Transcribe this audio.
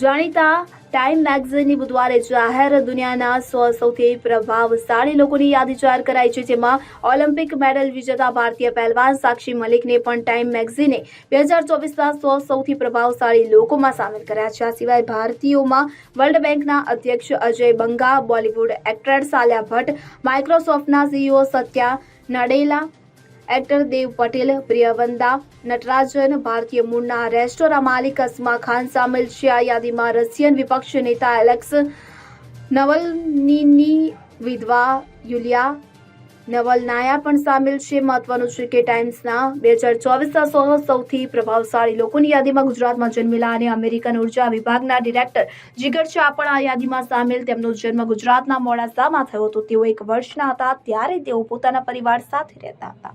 જાણીતા ટાઈમ મેગઝીનની બુધવારે જાહેર દુનિયાના સો સૌથી પ્રભાવશાળી લોકોની યાદી જાહેર કરાઈ છે, જેમાં ઓલિમ્પિક મેડલ વિજેતા ભારતીય પહેલવાન સાક્ષી મલિકને પણ ટાઈમ મેગઝીને બે હજાર ચોવીસના સો સૌથી પ્રભાવશાળી લોકોમાં સામેલ કર્યા છે. આ સિવાય ભારતીયોમાં વર્લ્ડ બેંકના અધ્યક્ષ અજય બંગા, બોલિવૂડ એક્ટ્રેસ આલિયા ભટ્ટ, માઇક્રોસોફ્ટના સીઈઓ સત્યા નડેલા એક્ટર દેવ પટેલ, પ્રિયવંદા નટરાજન ભારતીય મૂળના રેસ્ટોરાં માલિક અસ્મા ખાન સામેલ છે. આ યાદીમાં રશિયન વિપક્ષ નેતા એલેક્સ નવલનીની વિધવા યુલિયા નવલનાયા પણ સામેલ છે. મહત્વનું છે કે ટાઈમ્સના બે હજાર ચોવીસના સો સૌથી પ્રભાવશાળી લોકોની યાદીમાં ગુજરાતમાં જન્મેલા અને અમેરિકન ઊર્જા વિભાગના ડિરેક્ટર જીગર શાહ પણ આ યાદીમાં સામેલ. તેમનો જન્મ ગુજરાતના મોડાસામાં થયો હતો. તેઓ એક વર્ષના હતા ત્યારે તેઓ પોતાના પરિવાર સાથે રહેતા હતા.